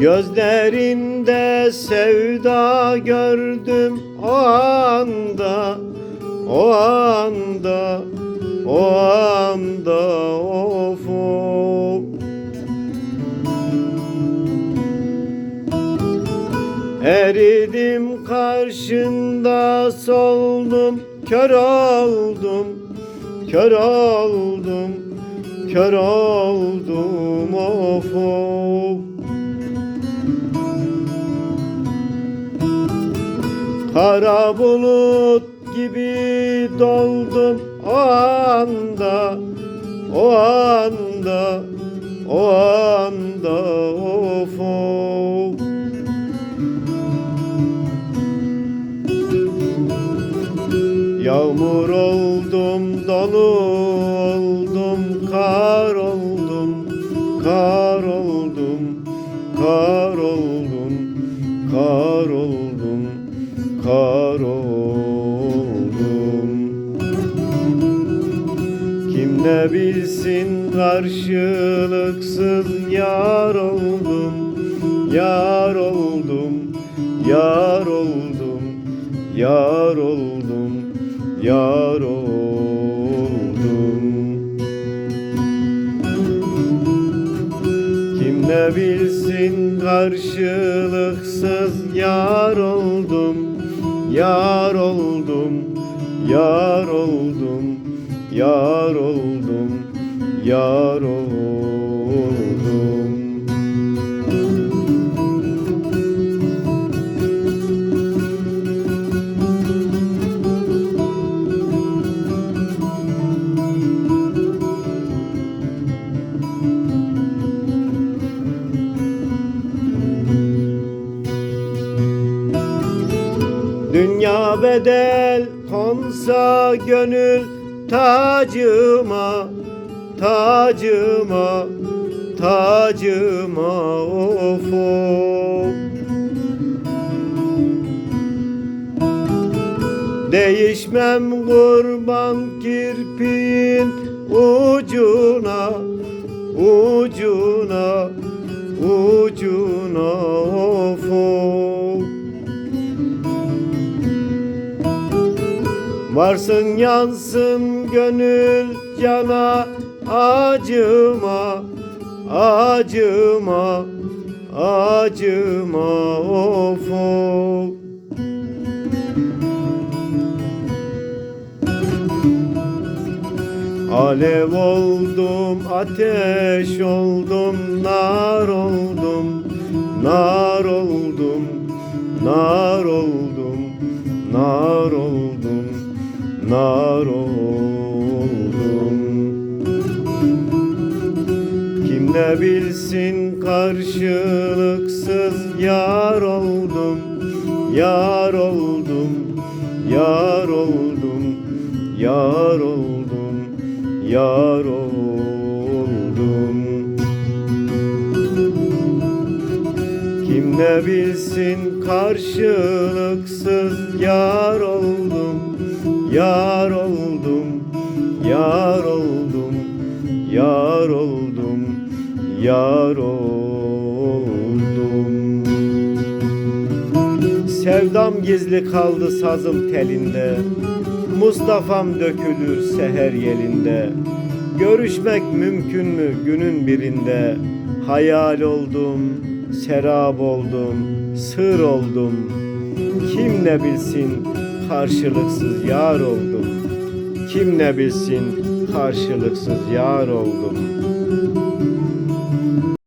Gözlerinde sevda gördüm o anda O anda O anda of of. Eridim karşında soldum kör oldum kör oldum kör oldum of of Kara bulut gibi doldum o anda o anda o anda of of. Yağmur oldum, dolu oldum, kar oldum, kar kar oldum. Kim ne bilsin karşılıksız yar oldum, yar oldum, yar oldum, yar oldum, yar oldum. Kim ne bilsin karşılıksız yar oldum, yar oldum, yar oldum, yar oldum, yar oldum. Dünya bedel konsa gönül tacıma Tacıma Tacıma of of. Değişmem kurban kirpiğin ucuna Ucuna Ucuna Varsın yansın gönül cana acıma acıma acıma of of. Alev oldum, ateş oldum, nar oldum, nar oldum, nar oldum, nar oldum, nar oldum. Kim ne bilsin karşılıksız yar oldum, yar oldum, yar oldum, yar oldum, yar oldum. Kim ne bilsin karşılıksız yar oldum, yar oldum, yar oldum, yar oldum, yar oldum. Sevdam gizli kaldı sazım telinde, Mustafa'm dökülür seher yelinde. Görüşmek mümkün mü günün birinde? Hayal oldum, serap oldum, sır oldum. Kim ne bilsin karşılıksız yar oldum. Kim ne bilsin karşılıksız yar oldum.